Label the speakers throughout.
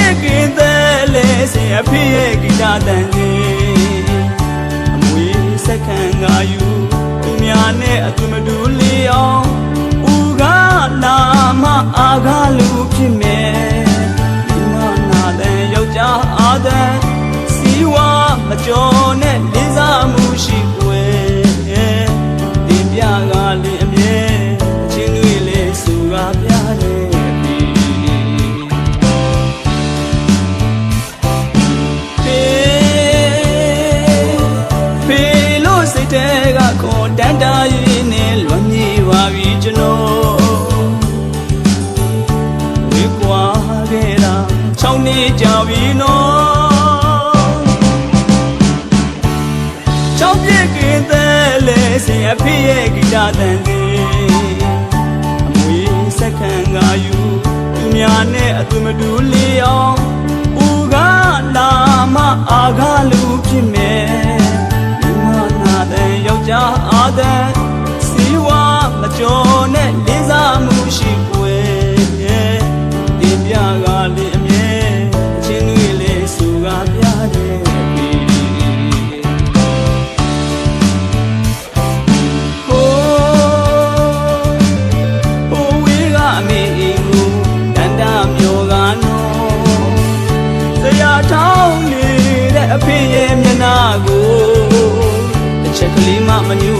Speaker 1: ချောင်းပြည့်ကင်းတဲ့လေစင်အဖေရဲ့ဂီတတန်ကြီးအမွေစက္ကန့်ငါယူသူများနဲ့အတူမတူလီအောင် ၆နှစ်ကြာပြီနော်ချောင်းပြည့်ကင်းတဲ့လေစင်အဖေရဲ့ဂီတတန်သေးအမွေစက္ကန့်ငါယူသူများနဲ့အတူမတူလီအောင်ဦးကလာမအာခလူဖြစ်မယ်ဒီမနာတဲ့ယောက်ျားအားတဲ့ အဖေရဲ့မျက်နှာကိုတစ်ချက်ကလေးမှမညှို့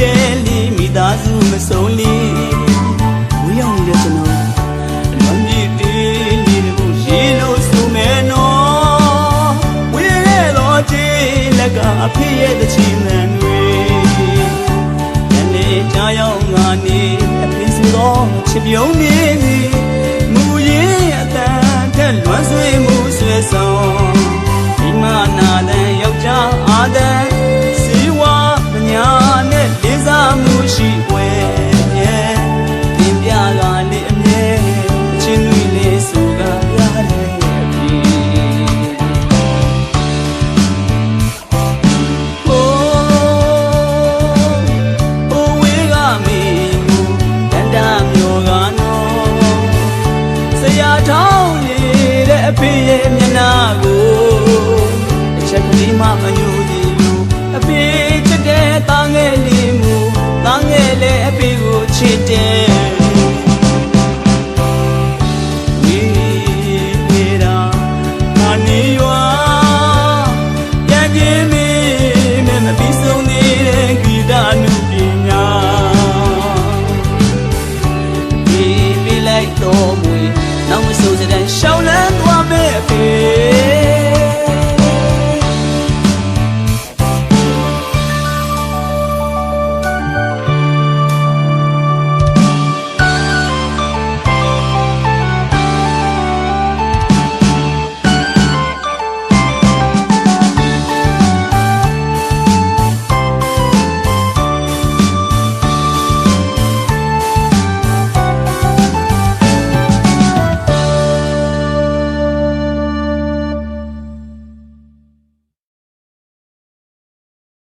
Speaker 1: တဲ့လီမိသားစုမဆုံးလီဝေးရောက်နေတဲ့ကျွန်တော်အလွန်ကြီးတေးနေကိုရေလို့ဆိုမယ်နော်ဝေးရဲ့တော့ချေလက်ကအဖေရဲ့တချီမန်တွေယနေ့ကြောင်ရောက်ငါနေအဖေဆိုတော့ချစ်ပြုံးနေပြီ မမယိုကြည်လို့အပေချစ်တဲ့တာငယ်လေးမူတာငယ်လေးအပေကိုချစ်တယ်